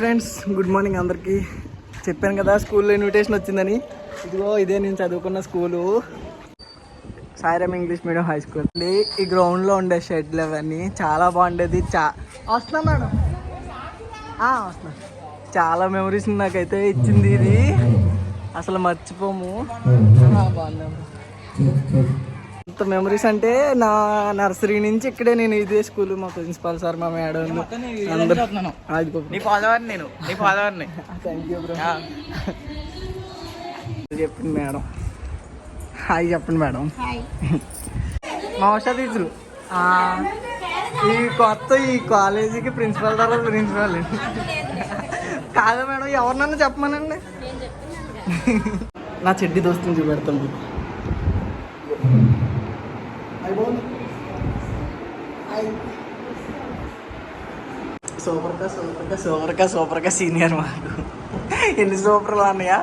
Friends good morning అందరికీ. చెప్పాను కదా స్కూల్లో ఇన్విటేషన్ వచ్చిందని. ఇదిగో ఇదే నేను చదువుకున్న school. Sairam English medium high school. అండి ఈ గ్రౌండ్లో ఉండే షెడ్లు అవన్నీ చాలా బాగుండేది. చా వస్తున్నా మేడం? వస్తున్నా. చాలా మెమరీస్ నాకైతే ఇచ్చింది ఇది. అసలు మర్చిపోము. బాగున్నాము అంత మెమరీస్ అంటే నా నర్సరీ నుంచి ఇక్కడే నేను ఇదే స్కూల్ మా ప్రిన్సిపాల్ సార్ మా మేడం అందరూ. అది నీ ఫాలోవర్ నేను నీ ఫాలోవర్ని థ్యాంక్ యూ బ్రో చెప్పింది మేడం హాయ్ చెప్పండి మేడం మా ఉషా టీచరు ఆ, ఈ కొత్త ఈ కాలేజీకి ప్రిన్సిపల్ తర్వాత ప్రిన్సిపల్ కాదా మేడం ఎవరినన్నా చెప్పమనండి? నా చెడ్డి దోస్తుని చూపెడతాను. మీకు సూపర్ కా సూపర్ కా సూపర్ కా సూపర్ కా సీనియర్ మాకు ఎన్ని సూపర్లు అన్నయ్య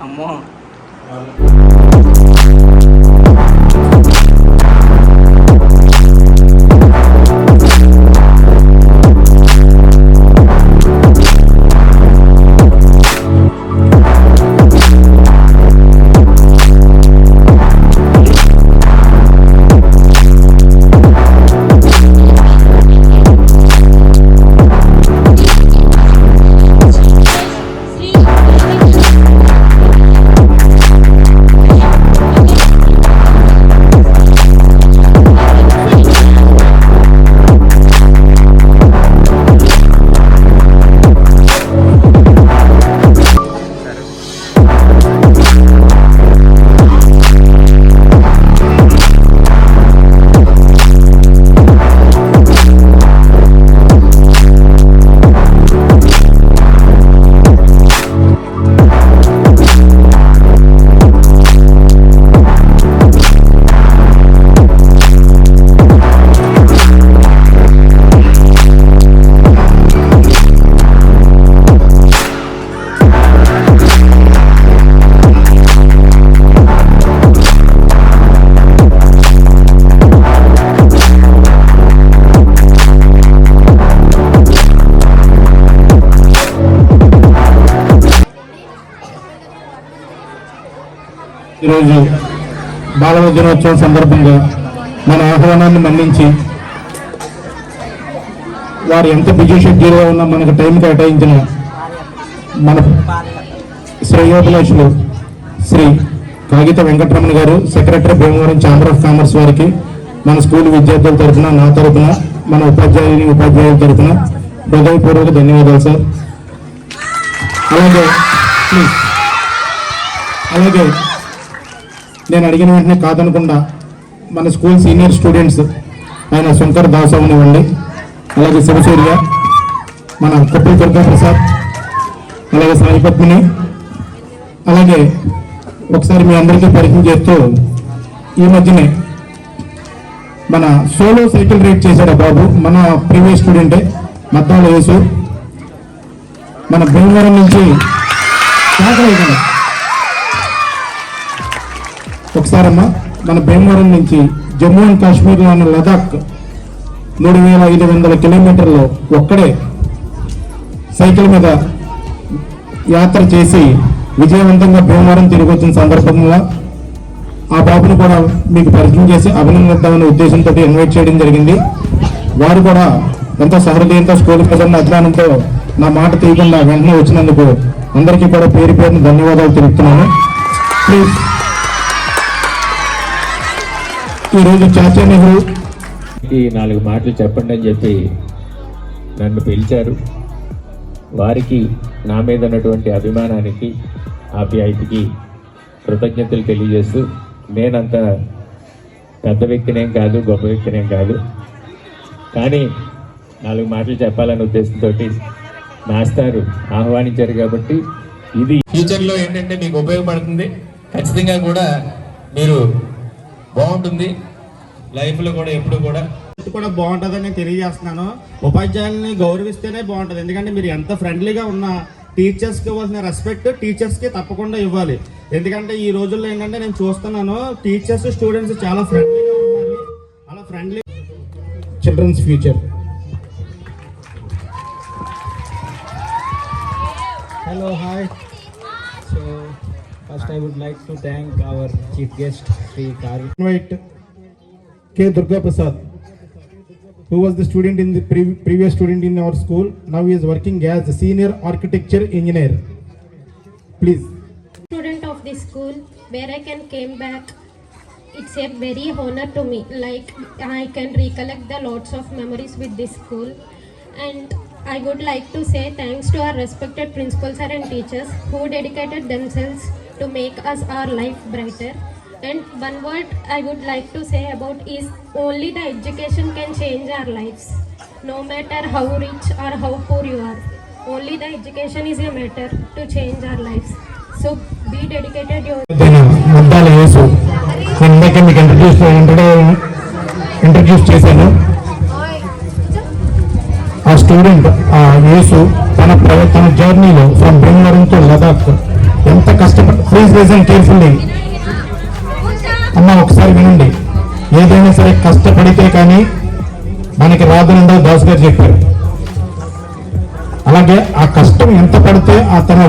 అమ్మో ఈరోజు బాలల దినోత్సవం సందర్భంగా మన ఆహ్వానాన్ని మన్నించి వారు ఎంత బిజీ షెడ్యూల్లో ఉన్నా మనకు టైం కేటాయించిన మన శ్రేయోభిలాషులు Shri Kagitha Venkataramana garu secretary Bhimavaram chamber of commerce వారికి మన స్కూల్ విద్యార్థుల తరఫున నా తరఫున మన ఉపాధ్యాయుని ఉపాధ్యాయుల తరఫున హృదయపూర్వక ధన్యవాదాలు సార్. అలాగే అలాగే నేను అడిగిన వెంటనే కాదనకుండా మన స్కూల్ సీనియర్ స్టూడెంట్స్ ఆయన శంకర్ దాస్ అవనివ్వండి అలాగే శివసూర్య మన కపిల్ దుర్గా ప్రసాద్ అలాగే సాయి పద్మిని అలాగే ఒకసారి మీ అందరికీ పరిచయం చేస్తూ ఈ మధ్యనే మన సోలో సైకిల్ రైడ్ చేశాడు బాబు. మన ప్రీవియస్ స్టూడెంటే మద్దాల యేసు. మన భీమవరం నుంచి కాకలైకండి ఒకసారమ్మా మన భీమవరం నుంచి జమ్మూ అండ్ కాశ్మీర్లో ఉన్న లదాఖ్ మూడు వేల ఐదు వందల కిలోమీటర్లు ఒక్కడే సైకిల్ మీద యాత్ర చేసి విజయవంతంగా భీమవరం తిరిగి వచ్చిన సందర్భంలో ఆ బాబును కూడా మీకు పరిచయం చేసి అభినందిద్దామనే ఉద్దేశంతో ఇన్వైట్ చేయడం జరిగింది. వారు కూడా ఎంతో సహృదయంతో స్కూల్ ప్రజల అభిమానంతో నా మాట తీయకుండా వెంటనే వచ్చినందుకు అందరికీ కూడా పేరు పేరున ధన్యవాదాలు తెలుపుతున్నాను. ప్లీజ్ ఈరోజు చాచా నెహ్రూ నాలుగు మాటలు చెప్పండి అని చెప్పి నన్ను పిలిచారు. వారికి నా మీద ఉన్నటువంటి అభిమానానికి ఆప్యాయతకి కృతజ్ఞతలు తెలియజేస్తూ నేనంత పెద్ద వ్యక్తినేం కాదు గొప్ప వ్యక్తినేం కాదు. కానీ నాలుగు మాటలు చెప్పాలనే ఉద్దేశంతో మాస్టారు ఆహ్వానించారు కాబట్టి ఇది ఫ్యూచర్లో ఏంటంటే మీకు ఉపయోగపడుతుంది. ఖచ్చితంగా కూడా మీరు బాగుంటుంది. లైఫ్లో కూడా ఎప్పుడు కూడా. కూడా బాగుంటుందని నేను తెలియజేస్తున్నాను. ఉపాధ్యాయుల్ని గౌరవిస్తేనే బాగుంటుంది. ఎందుకంటే మీరు ఎంత ఫ్రెండ్లీగా ఉన్నా టీచర్స్కి ఇవ్వాల్సిన రెస్పెక్ట్ టీచర్స్కి తప్పకుండా ఇవ్వాలి. ఎందుకంటే ఈ రోజుల్లో ఏంటంటే నేను చూస్తున్నాను టీచర్స్ స్టూడెంట్స్ చాలా ఫ్రెండ్లీగా ఉండాలి. అలా friendly children's future. Hello hi so first I would like to thank our chief guest Shri కార్విట్ K. Durga Prasad, who was the student in the pre- previous student in our school. Now he is working as a senior architecture engineer. Please. student of this school where I can came back. It's a very honor to me. Like I can recollect the lots of memories with this school, and I would like to say thanks to our respected principals and teachers who dedicated themselves to make us our life brighter. And one word I would like to say about is only the education can change our lives. No matter how rich or how poor you are, only the education is a matter to change our lives. So be dedicated your నేను ముద్దాల యేసు నేను ఇందాక మీకు introduce introduce చేశాను ఆ student ఆ యేసు తన తన జర్నీలో ఫ్రమ్ బెంగళూరు టు లదాఖ్ ఎంత కష్టపడి ప్లీజ్ లిజన్ కేర్ఫుల్లీ అమ్మ ఒకసారి వినండి. ఏదైనా సరే కష్టపడితే కానీ మనకి రాదనుండో దాస్ గారు చెప్పారు. అలాగే ఆ కష్టం ఎంత పడితే ఆ తన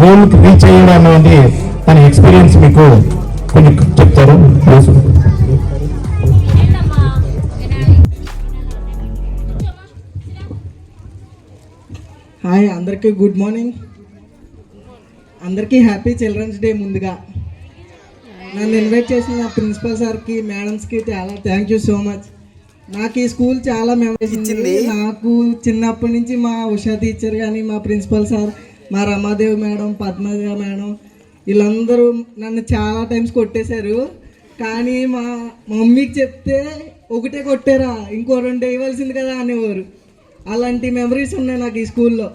గోల్ రీచ్ అయ్యడం అనేది తన ఎక్స్పీరియన్స్ మీకు కొన్ని చెప్తారు. హాయ్ అందరికీ గుడ్ మార్నింగ్. అందరికీ హ్యాపీ చిల్డ్రన్స్ డే ముందుగా. నన్ను ఇన్వైట్ చేసిన నా ప్రిన్సిపల్ సార్కి మేడమ్స్కి చాలా థ్యాంక్ యూ సో మచ్ నాకు ఈ స్కూల్ చాలా మెమరీస్ ఇచ్చింది? నాకు చిన్నప్పటి నుంచి మా ఉషా టీచర్ కానీ మా ప్రిన్సిపల్ సార్ మా రమాదేవి మేడం పద్మజ మేడం వీళ్ళందరూ నన్ను చాలా టైమ్స్ కొట్టేశారు. కానీ మా మమ్మీకి చెప్తే ఒకటే కొట్టారా? ఇంకో రెండు వేయవలసింది కదా అనేవారు. అలాంటి మెమరీస్ ఉన్నాయి నాకు ఈ స్కూల్లో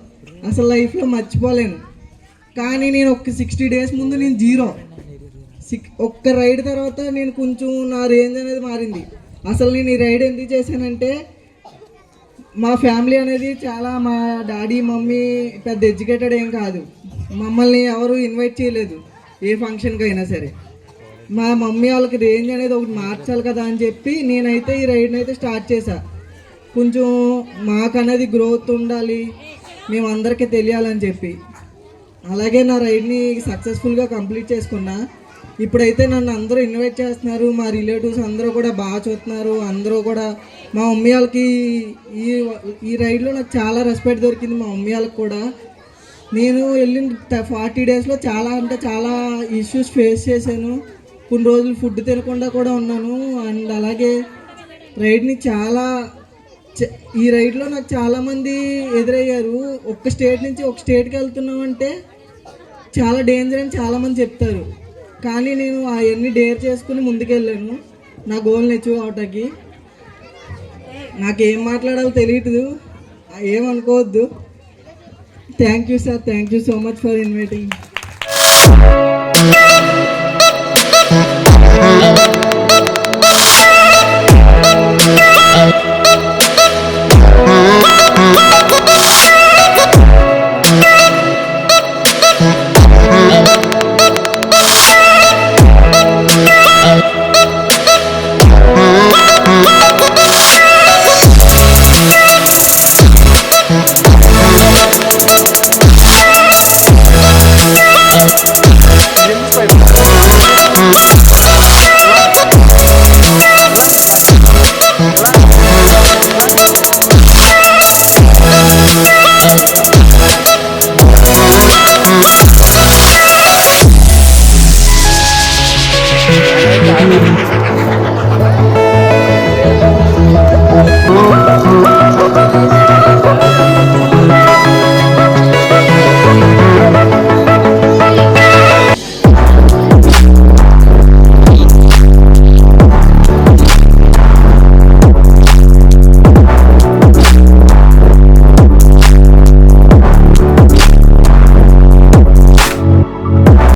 అసలు లైఫ్లో మర్చిపోలేను. కానీ నేను ఒక సిక్స్టీ డేస్ ముందు నేను జీరో సిక్ ఒక్క రైడ్ తర్వాత నేను కొంచెం నా రేంజ్ అనేది మారింది. అసలు నేను ఈ రైడ్ ఎందుకు చేశానంటే మా ఫ్యామిలీ అనేది చాలా మా డాడీ మమ్మీ పెద్ద ఎడ్యుకేటెడ్ ఏం కాదు. మమ్మల్ని ఎవరు ఇన్వైట్ చేయలేదు ఏ ఫంక్షన్కి అయినా సరే. మా మమ్మీ వాళ్ళకి రేంజ్ అనేది ఒకటి మార్చాలి కదా అని చెప్పి నేనైతే ఈ రైడ్ని అయితే స్టార్ట్ చేశా. కొంచెం మాకనేది గ్రోత్ ఉండాలి మేమందరికీ తెలియాలని చెప్పి. అలాగే నా రైడ్ని సక్సెస్ఫుల్గా కంప్లీట్ చేసుకున్నా. ఇప్పుడైతే నన్ను అందరూ ఇన్వైట్ చేస్తున్నారు. మా రిలేటివ్స్ అందరూ కూడా బాగా చూస్తున్నారు. అందరూ కూడా మా మమ్మీ వాళ్ళకి ఈ ఈ రైడ్లో నాకు చాలా రెస్పెక్ట్ దొరికింది మా మమ్మీ వాళ్ళకి కూడా. నేను వెళ్ళిన ఫార్టీ డేస్లో చాలా అంటే చాలా ఇష్యూస్ ఫేస్ చేశాను. కొన్ని రోజులు ఫుడ్ తినకుండా కూడా ఉన్నాను. అండ్ అలాగే రైడ్ని చాలా ఈ రైడ్లో నాకు చాలామంది ఎదురయ్యారు. ఒక్క స్టేట్ నుంచి ఒక స్టేట్కి వెళ్తున్నాం అంటే చాలా డేంజర్ అని చాలామంది చెప్తారు. కానీ నేను అవన్నీ డేర్ చేసుకుని ముందుకెళ్ళాను. నా గోల్ని అచీవ్ అవటానికి నాకేం మాట్లాడాలో తెలియదు ఏమనుకోవద్దు. Thank you sir thank you so much for inviting